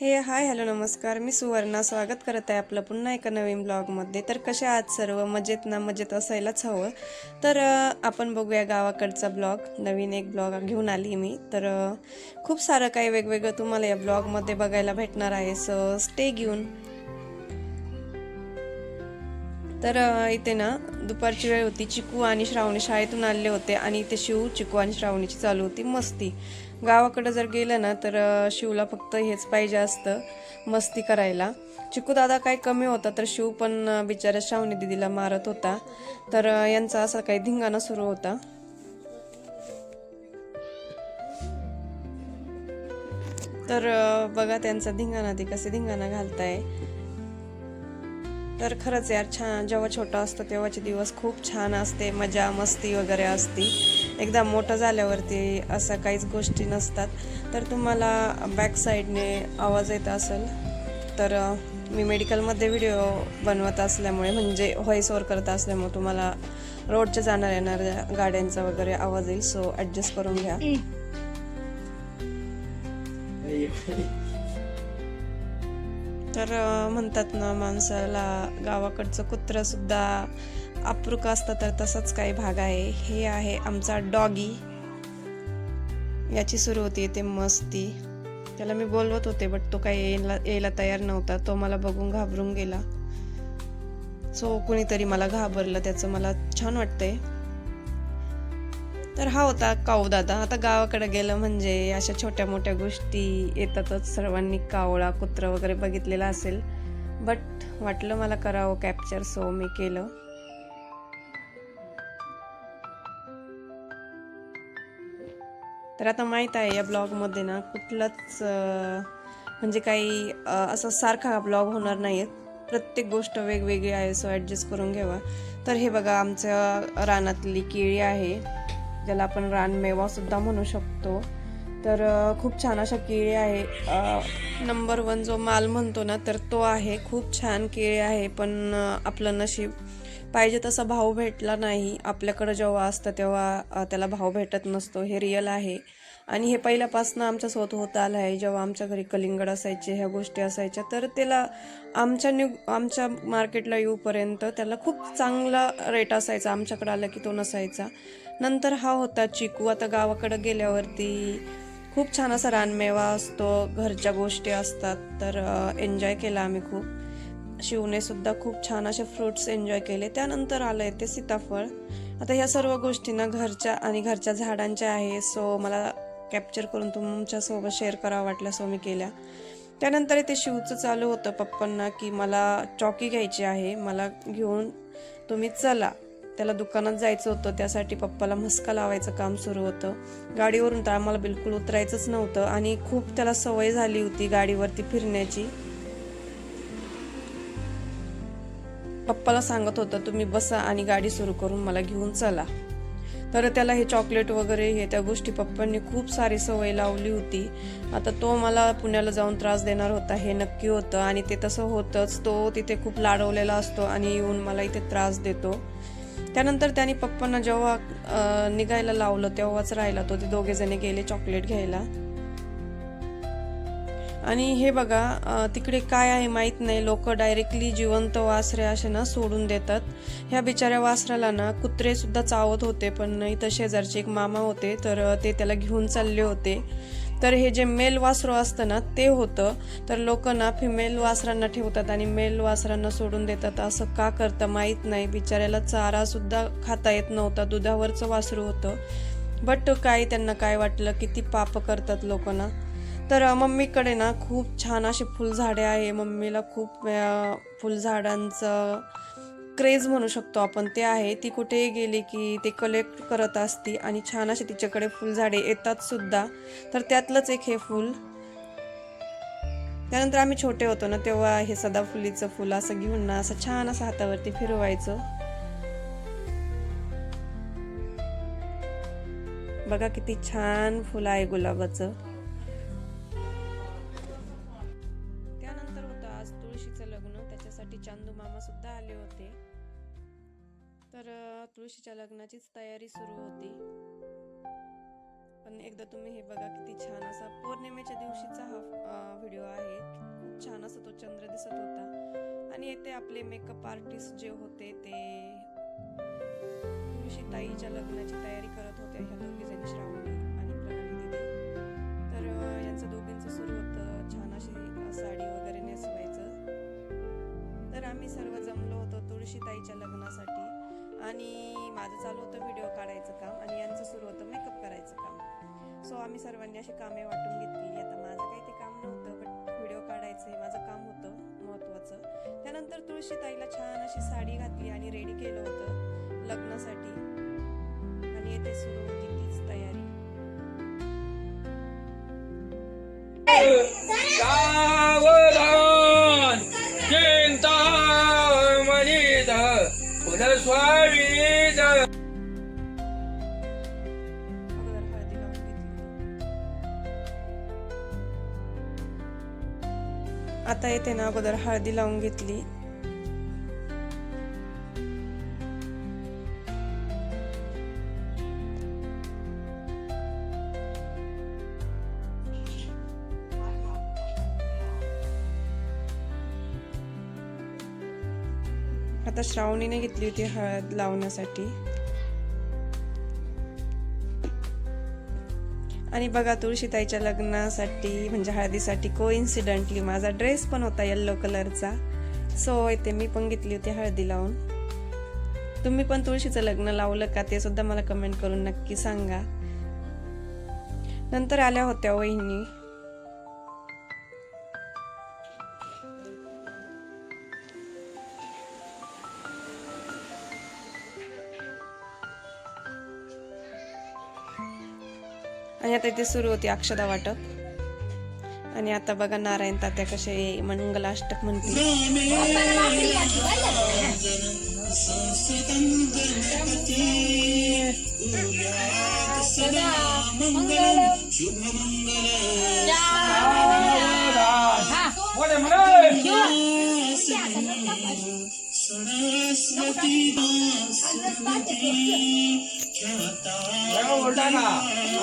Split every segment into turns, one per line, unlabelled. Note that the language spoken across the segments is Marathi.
हे हाय हॅलो नमस्कार. मी सुवर्णा. स्वागत करत आहे आपलं पुन्हा एका नवीन ब्लॉगमध्ये. तर कशा आहात सर्व? मजेत ना? मजेत असायलाच हवं. तर आपण बघूया गावाकडचा ब्लॉग. नवीन एक ब्लॉग घेऊन आली मी. तर खूप सारं काही वेगवेगळं तुम्हाला या ब्लॉगमध्ये बघायला भेटणार आहे. सो स्टे घेऊन. तर इथे ना दुपारची वेळ होती. चिकू आणि श्रावणी शाळेतून आले होते आणि इथे शिव चिकू आणि श्रावणीची चालू होती. मस्ती. गावाकडं जर गेलं ना तर शिवला फक्त हेच पाहिजे असतं मस्ती करायला. चिकू दादा काही कमी होता तर शिव पण बिचारा बिचाऱ्या दिदीला मारत होता. तर यांचा असा काही धिंगाणा सुरू होता. तर बघा त्यांचा धिंगाणा ते कसे धिंगाणा घालताय. तर खरंच यार छान जेव्हा छोटा असतो तेव्हाचे दिवस खूप छान असते मजा मस्ती वगैरे असती. एकदा मोठं झाल्यावरती असं काहीच गोष्टी नसतात. तर तुम्हाला बॅक साईडने आवाज येत असेल तर मी मेडिकलमध्ये व्हिडिओ बनवत असल्यामुळे म्हणजे व्हॉइस ओव्हर करत असल्यामुळे तुम्हाला रोडच्या जाणार येणाऱ्या गाड्यांचा वगैरे आवाज येईल सो ॲडजस्ट करून घ्या. तर म्हणतात ना माणसाला गावाकडचं कुत्रं सुद्धा अप्रूक असतं तर तसाच काही भाग आहे. हे आहे आमचा डॉगी. याची सुरू होती ते मस्ती. त्याला मी बोलवत होते बट तो काही यायला यायला तयार नव्हता. तो मला बघून घाबरून गेला. सो कुणीतरी मला घाबरलं. त्याचं मला छान वाटतंय. तर हा होता काऊ दादा आता गावाकडे गेलं म्हणजे अशा छोट्या मोठ्या गोष्टी येतातच. सर्वांनी कावळा कुत्र वगैरे बघितलेला असेल. बट वाटलं मला करावं कॅप्चर सो मी केलं. तर आता माहीत आहे या ब्लॉगमध्ये ना कुठलाच म्हणजे काही असं सारखा ब्लॉग होणार नाही प्रत्येक गोष्ट वेगवेगळी आहे सो ॲडजस्ट करून घ्यावा. तर हे बघा आमच्या रानातली केळी आहे ज्याला आपण रानमेवासुद्धा म्हणू शकतो. तर खूप छान अशा केळी आहे. नंबर वन जो माल म्हणतो ना तर तो आहे. खूप छान केळी आहे पण आपलं नशीब पाहिजे तसा भाव भेटला नाही. आपल्याकडं जेव्हा असतं तेव्हा त्याला भाव भेटत नसतो. हे रिअल आहे. आणि हे पहिल्यापासून आमच्यासोबत होत आलं आहे. जेव्हा आमच्या घरी कलिंगड असायचे ह्या गोष्टी असायच्या तर त्याला आमच्या न्यू आमच्या मार्केटला येऊपर्यंत त्याला खूप चांगला रेट असायचा. आमच्याकडे आला की तो नसायचा. नंतर हा होता चिकू. आता गावाकडं गेल्यावरती खूप छान असा रानमेवा असतो. घरच्या गोष्टी असतात. तर एन्जॉय केला आम्ही खूप. शिवने सुद्धा खूप छान असे फ्रुट्स एन्जॉय केले. त्यानंतर आलंय ते सीताफळ. आता ह्या सर्व गोष्टींना घरच्या आणि घरच्या झाडांच्या आहे. सो मला कॅप्चर करून तुमच्यासोबत शेअर करावं वाटलं सो मी केल्या. त्यानंतर ते शिवचं चालू होतं पप्पांना की मला चॉकी घ्यायची आहे. मला घेऊन तुम्ही चला. त्याला दुकानात जायचं होतं. त्यासाठी पप्पाला मस्का लावायचं काम सुरू होतं. गाडीवरून तर आम्हाला बिलकुल उतरायचंच नव्हतं. आणि खूप त्याला सवय झाली होती गाडीवरती फिरण्याची. पप्पाला सांगत होतं तुम्ही बसा आणि गाडी सुरू करून मला घेऊन चला. तर त्याला हे चॉकलेट वगैरे हे त्या गोष्टी पप्पांनी खूप सारी सवय लावली होती. आता तो मला पुण्याला जाऊन त्रास देणार होता हे नक्की होतं. आणि ते तसं होतंच. तो तिथे खूप लाडवलेला असतो आणि येऊन मला इथे त्रास देतो. त्यानंतर त्याने पप्पांना जेव्हा निघायला लावलं तेव्हाच राहिला तो. ते दोघेजणे गेले चॉकलेट घ्यायला. आणि हे बघा तिकडे काय आहे माहीत नाही. लोक डायरेक्टली जिवंत वासरे असे ना सोडून देतात. ह्या बिचाऱ्या वासराला ना कुत्रे सुद्धा चावत होते पण इथं शेजारचे एक मामा होते तर ते त्याला घेऊन चालले होते. तर हे जे मेल वासरू असतं ना ते होतं. तर लोक ना फिमेल वासरांना ठेवतात आणि मेल वासरांना सोडून देतात. असं का करतं माहीत नाही. बिचाऱ्याला चारासुद्धा खाता येत नव्हता. दुधावरचं वासरू होतं. बट काय त्यांना काय वाटलं किती पाप करतात लोकांना तर मम्मीकडे ना खूप छान असे फुलझाडे आहे. मम्मीला खूप फुलझाडांचं क्रेज म्हणू शकतो आपण. ते आहे. ती कुठेही गेली की ते कलेक्ट करत असती आणि छान असे तिच्याकडे फुलझाडे येतात सुद्धा. तर त्यातलंच एक हे फुल. त्यानंतर आम्ही छोटे होतो ना तेव्हा हे सदाफुलीचं फुल असं घेऊन ना असं छान असं हातावरती फिरवायचं. बघा किती छान फुल आहे गुलाबाचं. आज तुळशीचं लग्न त्याच्यासाठी चांदू मामा सुद्धा आले होते. तर तुळशीच्या लग्नाचीच तयारी सुरू होती. पण एकदा तुम्ही हे बघा किती छान असा पौर्णिमेच्या दिवशीचा हा व्हिडिओ आहे. छान असा तो चंद्र दिसत होता. आणि येते आपले मेकअप आर्टिस्ट जे होते ते तुळशीताईच्या लग्नाची तयारी करत होत्या ह्या दोघी जणी श्रावणी आणि प्रणाली दिदी. तर यांचं दोघींचं सुरू होतं छान अशी साडी. सर्व जमलो होतो तुळशीताईच्या लग्नासाठी. आणि माझं चालू होतं व्हिडिओ काढायचं काम आणि यांचं सुरू होतं मेकअप करायचं काम. सो आम्ही सर्वांनी अशी कामे वाटून घेतली. आता माझं काही ते काम नव्हतं बट व्हिडिओ काढायचं हे माझं काम होतं महत्त्वाचं त्यानंतर तुळशीताईला छान अशी साडी घातली आणि रेडी केलं होतं लग्नासाठी. आणि येथे सुरू होती तीच तयारी.
सावधान
आता येते ना अगोदर हळदी लावून घेतली. आता श्रावणीने घेतली होती हळद लावण्यासाठी. आणि बघा तुळशीताईच्या लग्नासाठी म्हणजे हळदीसाठी को इन्सिडेंटली माझा ड्रेस पण होता येल्लो कलरचा सो इथे मी पण घेतली होती हळदी लावून. तुम्ही पण तुळशीचं लग्न लावलं का ते सुद्धा मला कमेंट करून नक्की सांगा. नंतर आल्या होत्या वहिनी. आणि आता इथे सुरू होती अक्षदा वाटप. आणि आता बघा नारायण तात्या कसे मंगलाष्टक म्हणतील.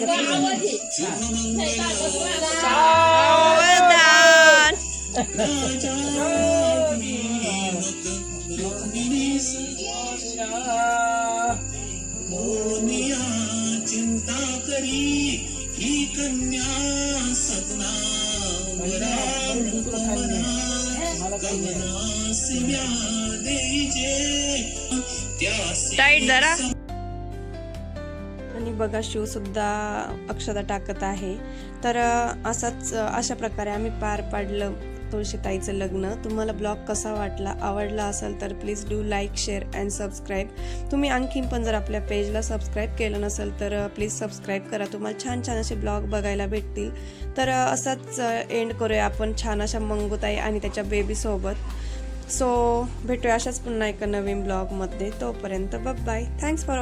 गावो चिंता करी ही कन्या सपना कमनासिम्या देजे त्या
टाईट जरा. बघा शिवसुद्धा अक्षता टाकत आहे. तर असाच अशा प्रकारे आम्ही पार पाडलं तुळशीताईचं लग्न. तुम्हाला ब्लॉग कसा वाटला आवडला असेल तर please do like share and subscribe तुम्ही आणखीन पण जर आपल्या पेजला सबस्क्राईब केलं नसेल तर प्लीज सबस्क्राईब करा. तुम्हाला छान छान असे ब्लॉग बघायला भेटतील. तर असाच एंड करूया आपण छान अशा मंगूताई आणि त्याच्या बेबीसोबत सो भेटूया अशाच पुन्हा एका नवीन ब्लॉगमध्ये. तोपर्यंत बाय थँक्स फॉर